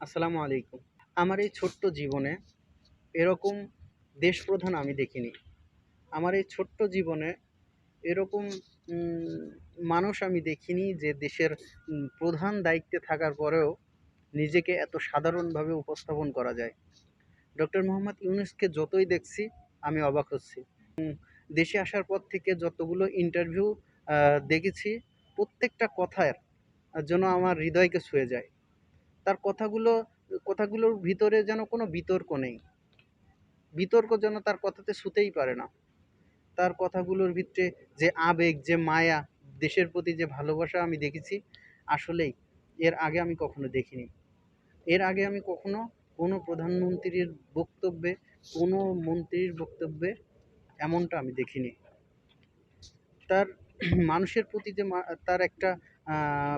আসসালামু আলাইকুম। আমার এই ছোট্ট জীবনে এরকম দেশপ্রধান আমি দেখিনি। আমার এই ছোট্ট জীবনে এরকম মানুষ আমি দেখিনি যে দেশের প্রধান দায়িত্বে থাকার পরেও নিজেকে এত সাধারণভাবে উপস্থাপন করা যায়। ডক্টর মোহাম্মদ ইউনুসকে যতই দেখছি, আমি অবাক হচ্ছি। দেশে আসার পর থেকে যতগুলো ইন্টারভিউ দেখেছি, প্রত্যেকটা কথার জন্য আমার হৃদয়কে ছুঁয়ে যায়। তার কথাগুলো, কথাগুলোর ভিতরে যেন কোনো বিতর্ক নেই। বিতর্ক যেন তার কথাতে শুতেই পারে না। তার কথাগুলোর ভিতরে যে আবেগ, যে মায়া, দেশের প্রতি যে ভালোবাসা আমি দেখেছি, আসলেই এর আগে আমি কখনো দেখিনি। এর আগে আমি কখনো কোনো প্রধানমন্ত্রীর বক্তব্যে, কোনো মন্ত্রীর বক্তব্যে এমনটা আমি দেখিনি। তার মানুষের প্রতি যে তার একটা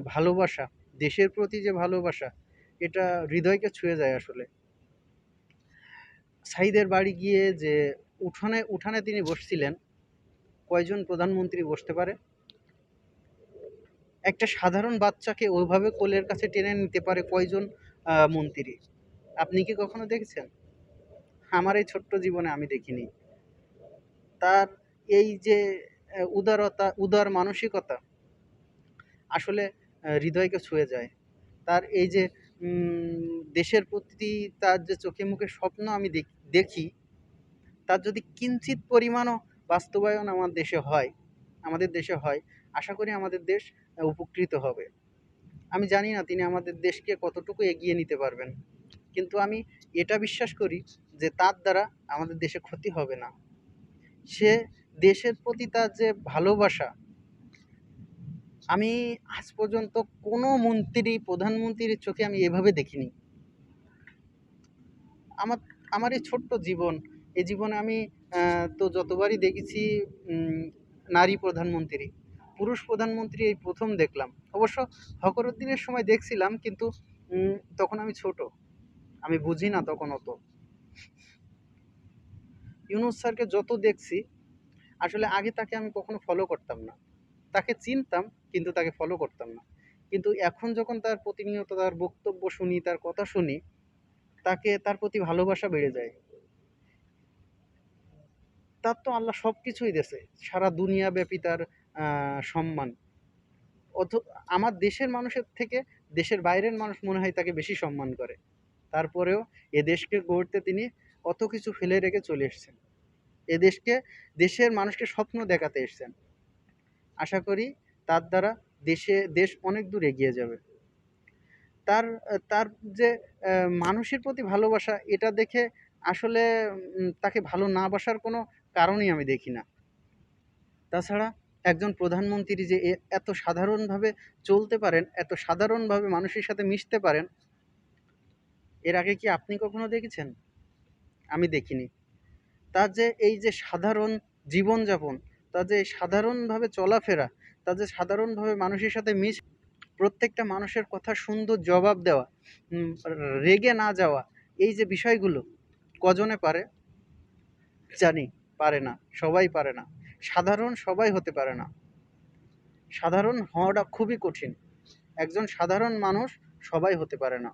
ভালোবাসা, দেশের প্রতি যে ভালোবাসা এটা হৃদয়কে ছুঁয়ে যায় আসলে। সাইদের বাড়ি গিয়ে যে উঠানে উঠানে তিনি বসছিলেন, কয়জন প্রধানমন্ত্রী বসতে পারে? একটা সাধারণ বাচ্চাকে ওইভাবে কোলের কাছে টেনে নিতে পারে কয়জন মন্ত্রী? আপনি কি কখনো দেখেছেন? আমার এই ছোট্ট জীবনে আমি দেখিনি। তার এই যে উদারতা, উদার মানসিকতা, আসলে হৃদয়কে ছুঁয়ে যায়। তার এই যে দেশের প্রতি তার যে চোখে মুখে স্বপ্ন আমি দেখ- তার যদি কিঞ্চিত পরিমাণও বাস্তবায়ন আমার দেশে হয়, আমাদের দেশে হয়, আশা করি আমাদের দেশ উপকৃত হবে। আমি জানি না তিনি আমাদের দেশকে কতটুকু এগিয়ে নিতে পারবেন। কিন্তু আমি এটা বিশ্বাস করি যে তার দ্বারা আমাদের দেশে ক্ষতি হবে না। সে দেশের প্রতি তার যে ভালোবাসা আমি আজ পর্যন্ত কোনো মন্ত্রী, প্রধানমন্ত্রীর চোখে আমি এভাবে দেখিনি। আমার আমার এই ছোট্ট জীবন, এই জীবনে আমি তো যতবারই দেখেছি নারী প্রধানমন্ত্রী, পুরুষ প্রধানমন্ত্রী এই প্রথম দেখলাম। অবশ্য ফখরুদ্দিনের সময় দেখছিলাম, কিন্তু তখন আমি ছোট। আমি বুঝি না তখন অত। ইউনুস স্যারকে যত দেখছি, আসলে আগে তাকে আমি কখনো ফলো করতাম না। তাকে চিনতাম, কিন্তু তাকে ফলো করতাম না। কিন্তু এখন যখন তার প্রতিনিয়ত তার বক্তব্য শুনি, তার কথা শুনি, তাকে, তার প্রতি ভালোবাসা বেড়ে যায়। তার তো আল্লাহ সব কিছুই দিয়েছে। সারা দুনিয়া ব্যাপী তার সম্মান। অথ, আমার দেশের মানুষের থেকে দেশের বাইরের মানুষ মনে হয় তাকে বেশি সম্মান করে। তারপরেও এ দেশকে গড়তে তিনি অত কিছু ফেলে রেখে চলে এসেছেন। এ দেশকে, দেশের মানুষকে স্বপ্ন দেখাতে এসেছেন। আশা করি তার দ্বারা দেশে, দেশ অনেক দূর এগিয়ে যাবে। তার তার যে মানুষের প্রতি ভালোবাসা, এটা দেখে আসলে তাকে ভালো না বাসার কোনো কারণই আমি দেখি না। তাছাড়া একজন প্রধানমন্ত্রী যে এত সাধারণভাবে চলতে পারেন, এত সাধারণভাবে মানুষের সাথে মিশতে পারেন, এর আগে কি আপনি কখনো দেখেছেন? আমি দেখিনি। তার যে, এই যে সাধারণ জীবনযাপন যে সাধারণভাবে চলাফেরা যে সাধারণভাবে মানুষের সাথে মিশ, প্রত্যেকটা মানুষের কথা সুন্দর জবাব দেওয়া রেগে না যাওয়া, এই যে বিষয়গুলো, কজনে পারে? জানি, পারে না, সবাই পারে না, সাধারণ সবাই হতে পারে না। সাধারণ হওয়াটা খুবই কঠিন, একজন সাধারণ মানুষ সবাই হতে পারে না।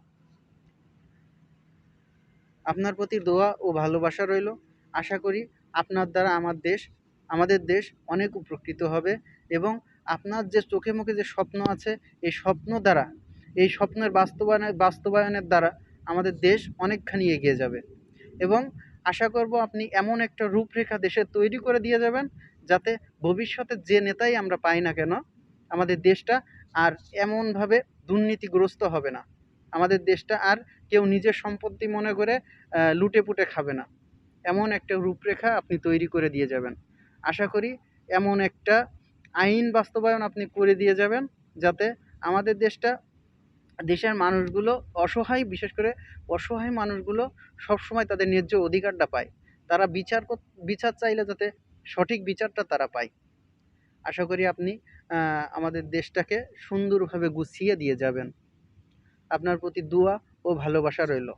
আপনার প্রতি দোয়া ও ভালোবাসা রইল, আশা করি আপনার দ্বারা আমার দেশ আমাদের দেশ অনেক উপকৃত হবে এবং আপনার যে চোখে মুখে যে স্বপ্ন আছে, এই স্বপ্ন দ্বারা, এই স্বপ্নের বাস্তবায়নের বাস্তবায়নের দ্বারা আমাদের দেশ অনেকখানি এগিয়ে যাবে। এবং আশা করব আপনি এমন একটা রূপরেখা দেশের তৈরি করে দিয়ে যাবেন, যাতে ভবিষ্যতে যে নেতাই আমরা পাই না কেন, আমাদের দেশটা আর এমনভাবে দুর্নীতিগ্রস্ত হবে না। আমাদের দেশটা আর কেউ নিজের সম্পত্তি মনে করে লুটে পুটে খাবে না। এমন একটা রূপরেখা আপনি তৈরি করে দিয়ে যাবেন। আশা করি এমন একটা আইন বাস্তবায়ন আপনি করে দিয়ে যাবেন যাতে আমাদের দেশটা, দেশের মানুষগুলো অসহায়, বিশেষ করে অসহায় মানুষগুলো সবসময় তাদের ন্যায্য অধিকারটা পায়। তারা বিচার বিচার চাইলে যাতে সঠিক বিচারটা তারা পায়। আশা করি আপনি আমাদের দেশটাকে সুন্দরভাবে গুছিয়ে দিয়ে যাবেন। আপনার প্রতি দোয়া ও ভালোবাসা রইল।